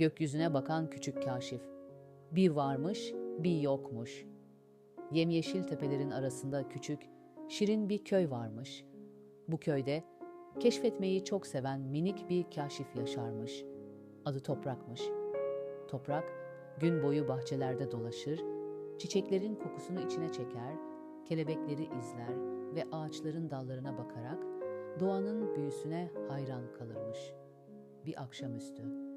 Gökyüzüne bakan küçük kaşif. Bir varmış, bir yokmuş. Yemyeşil tepelerin arasında küçük, şirin bir köy varmış. Bu köyde keşfetmeyi çok seven minik bir kaşif yaşarmış. Adı Toprak'mış. Toprak gün boyu bahçelerde dolaşır, çiçeklerin kokusunu içine çeker, kelebekleri izler ve ağaçların dallarına bakarak doğanın büyüsüne hayran kalırmış. Bir akşamüstü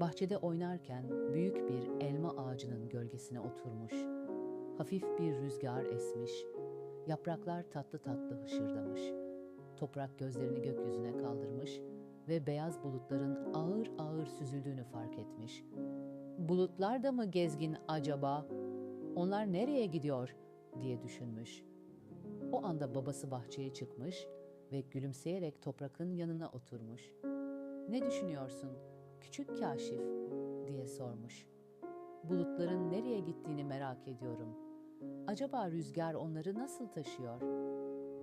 bahçede oynarken büyük bir elma ağacının gölgesine oturmuş. Hafif bir rüzgar esmiş, yapraklar tatlı tatlı hışırdamış. Toprak gözlerini gökyüzüne kaldırmış ve beyaz bulutların ağır ağır süzüldüğünü fark etmiş. Bulutlar da mı gezgin acaba? Onlar nereye gidiyor diye düşünmüş. O anda babası bahçeye çıkmış ve gülümseyerek toprakın yanına oturmuş. Ne düşünüyorsun küçük kaşif diye sormuş. Bulutların nereye gittiğini merak ediyorum. Acaba rüzgar onları nasıl taşıyor?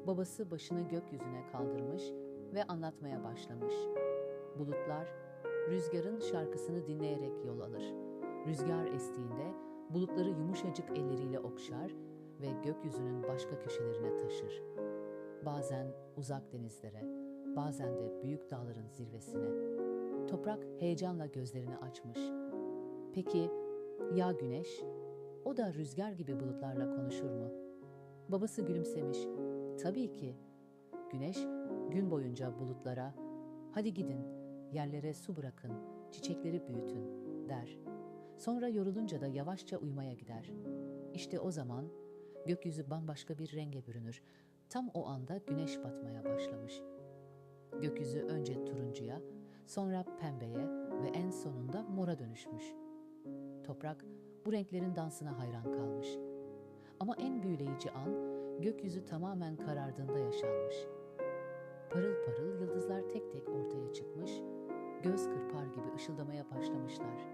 Babası başını gökyüzüne kaldırmış ve anlatmaya başlamış. Bulutlar rüzgarın şarkısını dinleyerek yol alır. Rüzgar estiğinde bulutları yumuşacık elleriyle okşar ve gökyüzünün başka köşelerine taşır. Bazen uzak denizlere, bazen de büyük dağların zirvesine. Toprak heyecanla gözlerini açmış. Peki ya güneş? O da rüzgar gibi bulutlarla konuşur mu? Babası gülümsemiş. Tabii ki. Güneş gün boyunca bulutlara hadi gidin yerlere su bırakın, çiçekleri büyütün der. Sonra yorulunca da yavaşça uyumaya gider. İşte o zaman gökyüzü bambaşka bir renge bürünür. Tam o anda güneş batmaya başlamış. Gökyüzü önce turuncuya, sonra pembeye ve en sonunda mora dönüşmüş. Toprak bu renklerin dansına hayran kalmış. Ama en büyüleyici an gökyüzü tamamen karardığında yaşanmış. Parıl parıl yıldızlar tek tek ortaya çıkmış, göz kırpar gibi ışıldamaya başlamışlar.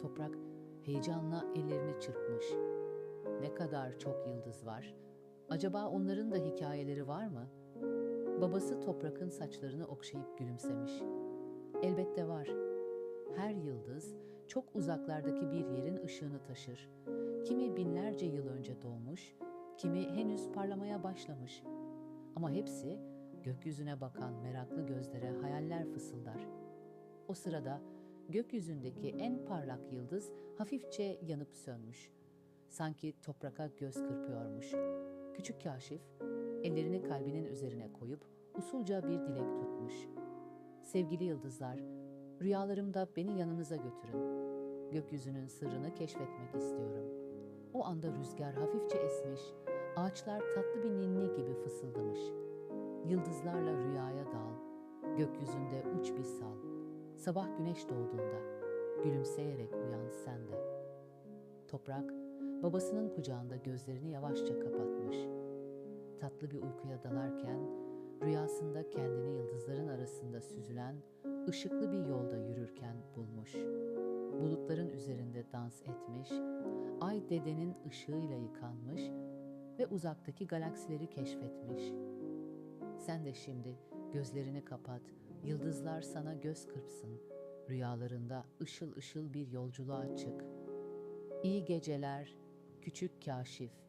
Toprak heyecanla ellerini çırpmış. Ne kadar çok yıldız var. Acaba onların da hikayeleri var mı? Babası Toprak'ın saçlarını okşayıp gülümsemiş. Elbette var. Her yıldız çok uzaklardaki bir yerin ışığını taşır. Kimi binlerce yıl önce doğmuş, kimi henüz parlamaya başlamış. Ama hepsi gökyüzüne bakan meraklı gözlere hayaller fısıldar. O sırada gökyüzündeki en parlak yıldız hafifçe yanıp sönmüş. Sanki topraka göz kırpıyormuş. Küçük kaşif ellerini kalbinin üzerine koyup usulca bir dilek tutmuş. Sevgili yıldızlar, rüyalarımda beni yanınıza götürün. Gökyüzünün sırrını keşfetmek istiyorum. O anda rüzgar hafifçe esmiş, ağaçlar tatlı bir ninni gibi fısıldamış. Yıldızlarla rüyaya dal, gökyüzünde uç bir sal. Sabah güneş doğduğunda gülümseyerek uyan sen de. Toprak babasının kucağında gözlerini yavaşça kapatmış. Tatlı bir uykuya dalarken rüyasında kendini yıldızların arasında süzülen ışıklı bir yolda yürürken bulmuş. Bulutların üzerinde dans etmiş, ay dedenin ışığıyla yıkanmış ve uzaktaki galaksileri keşfetmiş. Sen de şimdi gözlerini kapat, yıldızlar sana göz kırpsın. Rüyalarında ışıl ışıl bir yolculuğa çık. İyi geceler, küçük kaşif.